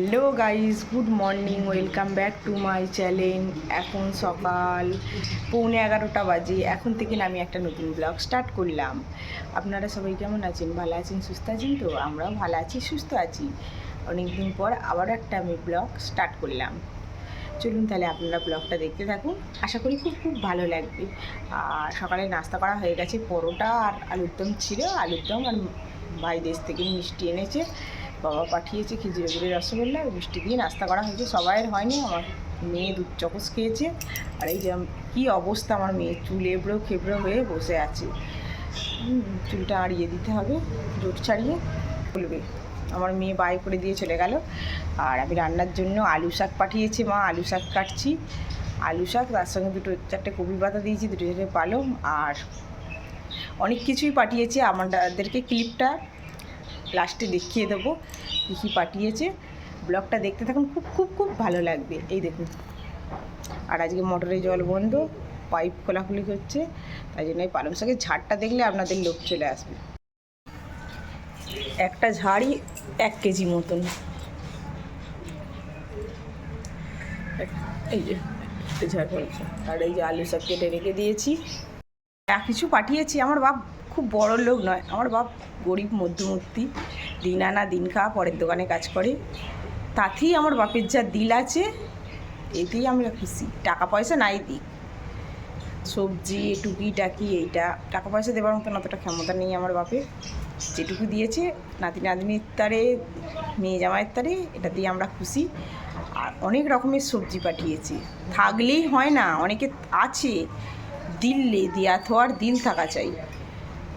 Hello guys good morning welcome back to my channel এখন সকাল পৌনে এগারোটা বাজে। এখন থেকে আমি একটা নতুন ব্লগ স্টার্ট করলাম। আপনারা সবাই কেমন আছেন? ভালো আছেন? সুস্থ আছেন তো? আমরাও ভালো আছি, সুস্থ আছি। অনেকদিন পর আবারও একটা আমি ব্লগ স্টার্ট করলাম। চলুন তাহলে আপনারা ব্লগটা দেখতে থাকুন। আশা করি খুব খুব ভালো লাগবে। আর সকালে নাস্তা করা হয়ে গেছে, পরোটা আর আলুর দম ছিল। আলুর দম আর ভাই দেশ থেকে মিষ্টি এনেছে। বাবা পাঠিয়েছে খিচুড়ি গুড়ি রসগোল্লা, মিষ্টি দিয়ে নাস্তা করা হয়েছে। সবাইয়ের হয়নি, আমার মেয়ে দুধ চকস খেয়েছে। আর এই যে কী অবস্থা আমার মেয়ে, চুল এবড়ো খেবড়ো হয়ে বসে আছে। চুলটা আড়িয়ে দিতে হবে জোট ছাড়িয়ে বলবে। আমার মেয়ে বাই করে দিয়ে চলে গেল। আর আমি রান্নার জন্য আলু শাক পাঠিয়েছে মা, আলু শাক কাটছি। আলু শাক, তার সঙ্গে দুটো, চারটে কপি পাতা দিয়েছি, দুটো চারটে পালং, আর অনেক কিছুই পাঠিয়েছে। আমাদেরকে ক্লিপটা লাস্টে দেখিয়ে দেবো কী কী পাঠিয়েছে। ব্লগটা দেখতে থাকুন, খুব খুব খুব ভালো লাগবে। এই দেখুন। আর আজকে মোটরে জল বন্ধ, পাইপ খোলাখুলি হচ্ছে, তাই জন্য এই পালং শাকের ঝাড়টা দেখলে আপনাদের লোক চলে আসবে। একটা ঝাড়ই এক কেজি মতন। এই যে ঝাড় পালং। আর এই যে আলু শাক কেটে রেখে দিয়েছি। কিছু পাঠিয়েছি, আমার বাপ খুব বড় লোক নয়, আমার বাপ গরিব মধ্যমূর্তি দিন আনা দিন খাওয়া, পরের দোকানে কাজ করে। তাতেই আমার বাপের যা দিল আছে, এতেই আমরা খুশি। টাকা পয়সা নাই দিক। সবজি টুকি টাকি এইটা। টাকা পয়সা দেওয়ার মতন অতটা ক্ষমতা নেই আমার বাপের। যেটুকু দিয়েছে, নাতি নাতনির তারে, মেয়ে জামাইয়ের তারে, এটা দিয়ে আমরা খুশি। আর অনেক রকমের সবজি পাঠিয়েছে। থাকলেই হয় না, অনেকে আছে। দিল্লে দিয়া থোয়ার দিল থাকা চাই।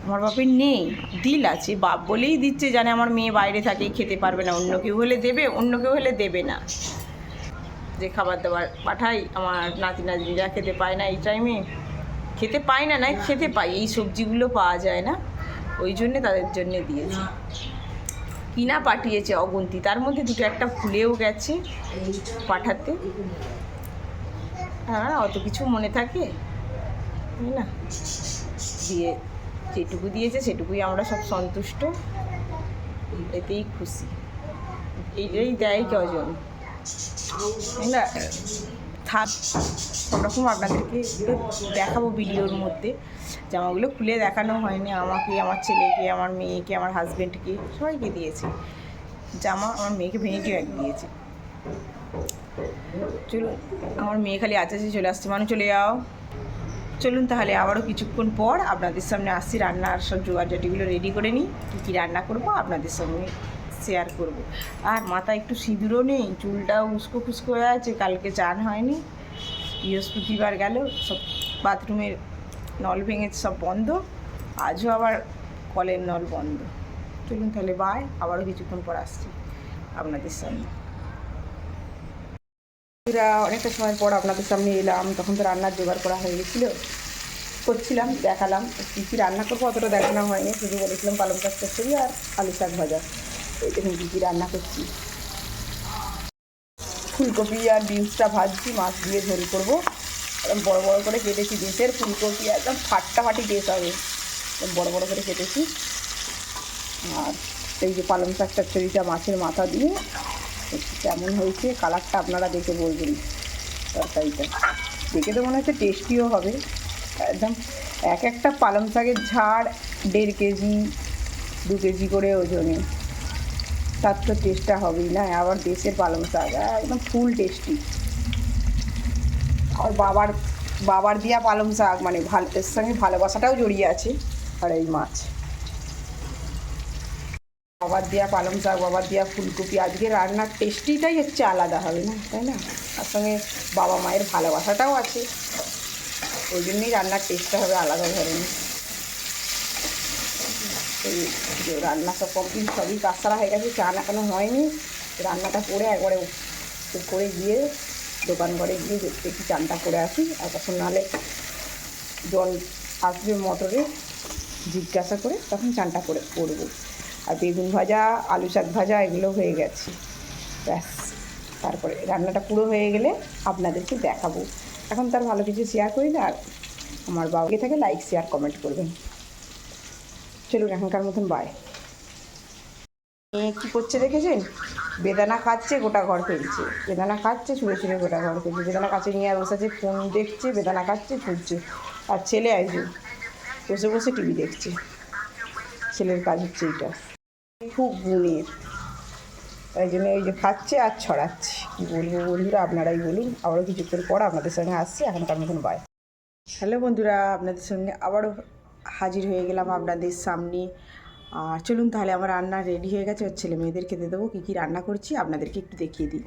আমার বাপের নেই, দিল আছে। বাপ বলেই দিচ্ছে জানে আমার মেয়ে বাইরে থাকে, খেতে পারবে না। অন্য কেউ হলে দেবে, অন্য কেউ হলে দেবে না। যে খাবার দাবার পাঠাই, আমার নাতি নাতনিরা খেতে পায় না এই টাইমে খেতে পায় না না খেতে পাই এই সবজিগুলো পাওয়া যায় না। ওই জন্যে তাদের জন্য দিয়েছি। কিনা পাঠিয়েছে অগুন্তি। তার মধ্যে দুটো একটা ভুলেও গেছে পাঠাতে। হ্যাঁ অত কিছু মনে থাকে? না? দিয়ে যেটুকু দিয়েছে সেটুকুই আমরা সব সন্তুষ্ট। এতেই খুশি। এইটাই দেয় কজন। না, থাক সব রকম আপনাদেরকে দেখাবো ভিডিওর মধ্যে। জামাগুলো খুলে দেখানো হয়নি আমাকে, আমার ছেলেকে, আমার মেয়েকে, আমার হাজব্যান্ডকে সবাইকে দিয়েছে। জামা আমার মেয়েকে ভেঙে এক দিয়েছে। চলুন আমার মেয়ে খালি আছে চলে আসছে। মানুষ চলে যাও। চলুন তাহলে আবারও কিছুক্ষণ পর আপনাদের সামনে আসছি রান্নার সব জোগাড়জাটিগুলো রেডি করে নিই। কী কী রান্না করব আপনাদের সঙ্গে শেয়ার করব। আর মাথা একটু সিঁদুরও নেই, চুলটাও উস্কো খুস্কো হয়ে আছে, কালকে চান হয়নি। বৃহস্পতিবার গেল, সব বাথরুমের নল ভেঙে সব বন্ধ। আজও আবার কলের নল বন্ধ। চলুন তাহলে বাই আবারও কিছুক্ষণ পর আসছি আপনাদের সামনে। এরা অনেকটা সময় পর আপনাদের সামনে এলাম, তখন তো রান্নার জোগাড় করা হয়ে গেছিল। করছিলাম, দেখালাম, কী কী রান্না করব অতটা দেখানো হয়নি, শুধু বলেছিলাম পালং শাক চচ্চড়ি আর আলু শাক ভাজা। এই দেখুন কী কী রান্না করছি। ফুলকপি আর বিনসটা ভাজছি, মাছ দিয়ে ঝোল করব। একদম বড়ো বড়ো করে কেটেছি দেশের ফুলকপি একদম ফাটাফাটি দেশ হবে। একদম বড়ো বড়ো করে কেটেছি। আর এই যে পালং শাক চচ্চড়িটা মাছের মাথা দিয়ে কেমন হয়েছে, কালারটা আপনারা দেখে বলবেন তরকারিটা। দেখে তো মনে হচ্ছে টেস্টিও হবে। একদম এক একটা পালং শাকের ঝাড়, দেড় কেজি, দু কেজি করে ওজনে। তার তো টেস্টটা হবেই না, আবার দেশের পালং শাক, একদম ফুল টেস্টি আর বাবার বাবার দিয়া পালং শাক মানে ভালো, এর সঙ্গে ভালোবাসাটাও জড়িয়ে আছে, আর এই মাছ। বাবার দেওয়া পালং শাক বাবার দেওয়া ফুলকপি, আজকে রান্নার টেস্টিটাই হচ্ছে আলাদা হবে না, তাই না? তার সঙ্গে বাবা মায়ের ভালোবাসাটাও আছে। ওই জন্যই রান্নার টেস্টটা হবে আলাদা ধরনের। এই রান্না সব কমপ্লিট সবই কাজ হয়ে গেছে, চা না এখনও হয়নি। রান্নাটা করে একবারে করে গিয়ে, দোকান ঘরে গিয়ে একটু চানটা করে আসি। আর তখন নাহলে জল আসবে মোটরে, জিজ্ঞাসা করে তখন চানটা করে করব। আর বেগুন ভাজা, আলু শাক ভাজা, এগুলো হয়ে গেছে। ব্যাস, তারপরে রান্নাটা পুরো হয়ে গেলে আপনাদেরকে দেখাবো। এখন তার ভালো কিছু শেয়ার করি না, আর আমার বাবাকে থাকে লাইক শেয়ার কমেন্ট করবেন। চলুন, এখনকার মতন বাই কি করছে দেখেছেন? বেদানা খাচ্ছে গোটা ঘর ফেলছে। বেদানা খাচ্ছে ছুঁড়ে ছুঁড়ে গোটা ঘর ফেলছে। বেদানা কাছে নিয়ে বসে আছে ফোন দেখছে, বেদানা খাচ্ছে ছুটছে আর ছেলে একজন বসে বসে টিভি দেখছে। ছেলের কাজ হচ্ছে এইটা। খুব গুণের। তাই জন্য এই যে খাচ্ছে আর ছড়াচ্ছে। কী বলব বন্ধুরা? আপনারাই বলুন। আবারও কিছুক্ষণ পর আপনাদের সঙ্গে আসছি। এখনকার মতন বাই। হ্যালো বন্ধুরা, আপনাদের সঙ্গে আবারও হাজির হয়ে গেলাম আপনাদের সামনে। আর চলুন তাহলে আমার রান্না রেডি হয়ে গেছে। ওর ছেলে মেয়েদের খেতে দেবো। কী কী রান্না করছি আপনাদেরকে একটু দেখিয়ে দিই।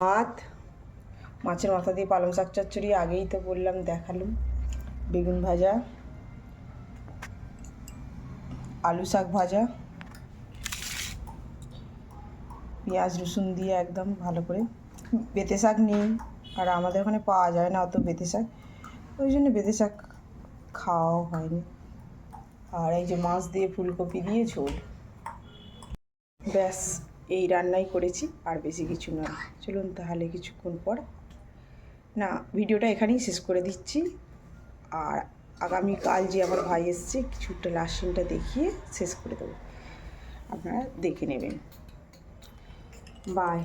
ভাত, মাছের মাথা দিয়ে পালং শাক চচ্চড়ি, আগেই তো বললাম দেখালাম। বেগুন ভাজা, আলু শাক ভাজা পেঁয়াজ, রসুন দিয়ে একদম ভালো করে। বেতে শাক নেই, আর আমাদের ওখানে পাওয়া যায় না অত বেতে শাক। ওই জন্য বেতে শাক খাওয়াও হয়নি। আর এই যে মাছ দিয়ে ফুলকপি দিয়ে ঝোল। ব্যাস, এই রান্নাই করেছি, আর বেশি কিছু নয়। চলুন তাহলে কিছুক্ষণ পর। না, ভিডিওটা এখানেই শেষ করে দিচ্ছি। আর আগামীকাল যে আমার ভাই এসছে, কিছুটা লাস্ট দেখিয়ে শেষ করে দেবো। আপনারা দেখে নেবেন। বাই